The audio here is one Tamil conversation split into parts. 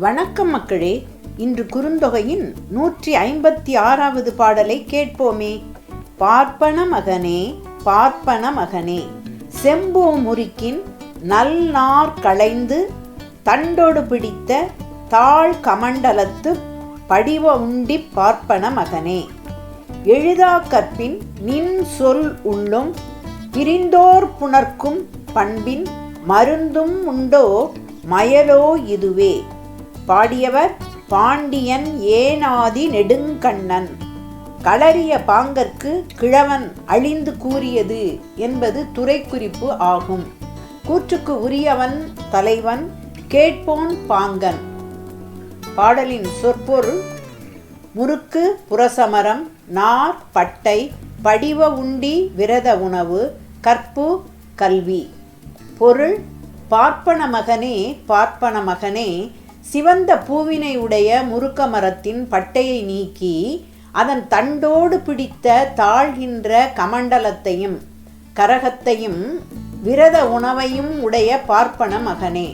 வணக்கம் மக்களே இன்று குறுந்தொகையின் நூற்றி ஐம்பத்தி ஆறாவது பாடலை கேட்போமே. பார்ப்பன மகனே பார்ப்பன மகனே செம்பூ முறுக்கின் நல்நார் களைந்து தண்டோடு பிடித்த தாழ் கமண்டலத்து படிவ உண்டி பார்ப்பன மகனே. எழுதா கற்பின் நின் சொல் உள்ளும் பிரிந்தோர் புணர்க்கும் பண்பின் மருந்தும் உண்டோ மயலோ இதுவே. பாடியவர் பாண்டியன் ஏனாதி நெடுங்கண்ணன். களறிய பாங்கற்கு கிழவன் அழிந்து கூறியது என்பது துறைக்குறிப்பு ஆகும். கூற்றுக்கு உரியவன் தலைவன் கேட்போன் பாங்கன். பாடலின் சொற்பொருள் முறுக்கு புரசமரம் நார் பட்டை படிவ உண்டி விரத உணவு கற்பு கல்வி. பொருள் பார்ப்பன மகனே பார்ப்பன மகனே சிவந்த பூவினை உடைய முறுக்க மரத்தின் பட்டையை நீக்கி அதன் தண்டோடு பிடித்த தாழ்கின்ற கமண்டலத்தையும் கரகத்தையும் விரத உணவையும் உடைய பார்ப்பன மகனே.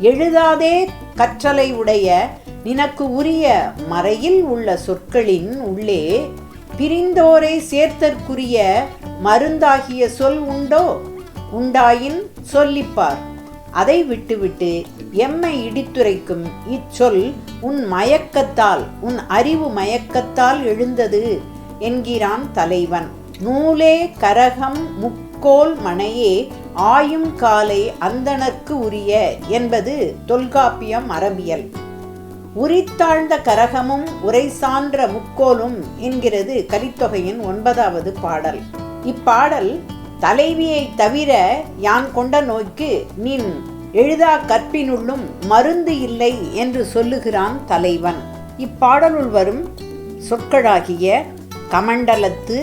எழுதாதே கற்றலை உடைய நினக்கு உரிய மறையில் உள்ள சொற்களின் உள்ளே பிரிந்தோரை சேர்த்தற்குரிய மருந்தாகிய சொல் உண்டோ? உண்டாயின் சொல்லிப்பார். அதை விட்டுவிட்டு எம்மை இடித்துரைக்கும் இச்சொல் உன் மயக்கத்தால் உன் அறிவு மயக்கத்தால் எழுந்தது என்கிறான் தலைவன். நூலே கரகம் முக்கோல் மனையே ஆயும் காலை அந்தணர்க்கு உரிய என்பது தொல்காப்பியம் அரபியல் உரித்தாழ்ந்த கரகமும் உரை சான்ற முக்கோலும் என்கிறது கலித்தொகையின் ஒன்பதாவது பாடல். இப்பாடல் தலைவியை தவிர யான் கொண்ட நோய்க்கு நின் எழுதா கற்பினுள்ளும் மருந்து இல்லை என்று சொல்லுகிறான் தலைவன். இப்பாடலுள் வரும் சொற்களாகிய கமண்டலத்து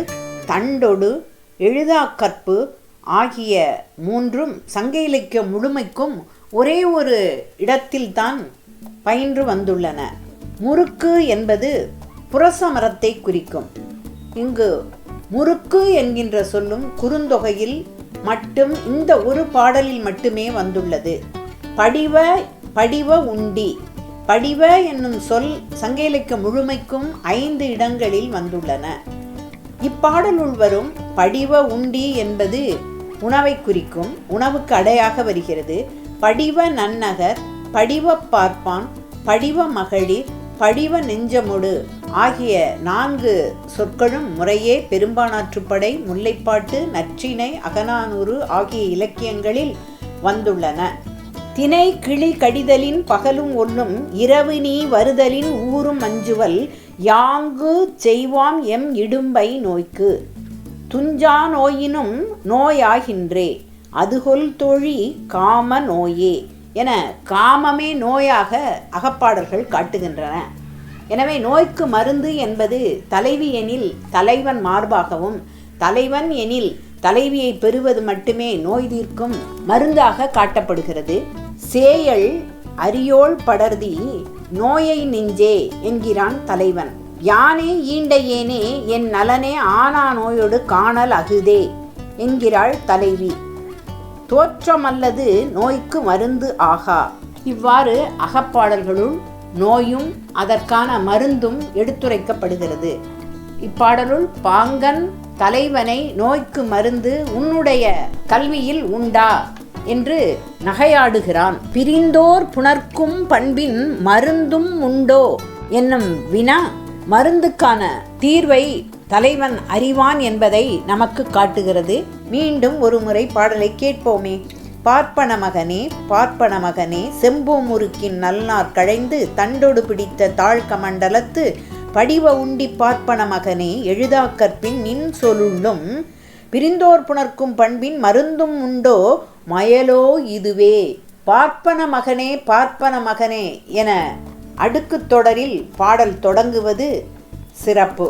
தண்டொடு எழுதா கற்பு ஆகிய மூன்றும் சங்க இலக்கிய முழுமைக்கும் ஒரே ஒரு இடத்தில்தான் பயின்று வந்துள்ளன. முறுக்கு என்பது புரச மரத்தை குறிக்கும். இங்கு முறுக்கு என்கின்ற சொல்லும் குறுந்தொகையில் மட்டும் இந்த ஒரு பாடலில் மட்டுமே வந்துள்ளது. படிவ படிவ உண்டி. படிவ என்னும் சொல் சங்க இலக்கிய முழுமைக்கும் ஐந்து இடங்களில் வந்துள்ளன. இப்பாடலுள் வரும் படிவ உண்டி என்பது உணவை குறிக்கும் உணவுக்கு அடையாக வருகிறது. படிவ நன்னகர் படிவ பார்ப்பான் படிவ மகளிர் படிவ நெஞ்சமொடு ஆகிய நான்கு சொற்களும் முறையே பெரும்பானாற்றுப்படை முல்லைப்பாட்டு நற்றினை அகநானூறு ஆகிய இலக்கியங்களில் வந்துள்ளன. தினை கிளி கடிதலின் பகலும் ஒல்லும் இரவு நீ வருதலின் ஊரும் அஞ்சுவல் யாங்கு செய்வாம் எம் இடும்பை நோய்க்கு. துஞ்சா நோயினும் நோயாகின்றே அதுகொல் தோழி காம நோயே. என காமமே நோயாக அகப்பாடல்கள் காட்டுகின்றன. எனவே நோய்க்கு மருந்து என்பது தலைவி எனில் தலைவன் மார்பாகவும் தலைவன் எனில் தலைவியை பெறுவது மட்டுமே நோய் தீர்க்கும் மருந்தாக காட்டப்படுகிறது. சேயல் அரியோள் படர்தி நோயை நெஞ்சே என்கிறான் தலைவன். யானே ஈண்டையேனே என் நலனே ஆனா நோயோடு காணல் அகுதே என்கிறாள் தலைவி. தோற்றம் அல்லது நோய்க்கு மருந்து ஆகா. இவ்வாறு அகப்பாடல்களுள் நோயும் அதற்கான மருந்தும் எடுத்துரைக்கப்படுகிறது. இப்பாடலுள் பாங்கன் தலைவனை நோய்க்கு மருந்து உன்னுடைய கல்வியில் உண்டா? என்று நகையாடுகிறான். பிரிந்தோர் புணர்க்கும் பண்பின் மருந்தும் உண்டோ? என்னும் வினா மருந்துக்கான தீர்வை தலைவன் அறிவான் என்பதை நமக்கு காட்டுகிறது. மீண்டும் ஒரு முறை பாடலை கேட்போமே. பார்ப்பன மகனே பார்ப்பன மகனே செம்பூ முறுக்கின் நல்நார் கழைந்து தண்டோடு பிடித்த தாழ்கமண்டலத்து படிவ உண்டி பார்ப்பன மகனே எழுதா கற்பின் நின் சொல்லுள்ளும் பிரிந்தோர் புணர்க்கும் பண்பின் மருந்தும் உண்டோ மயலோ இதுவே. பார்ப்பன மகனே பார்ப்பன மகனே என அடுக்குத் தொடரில் பாடல் தொடங்குவது சிறப்பு.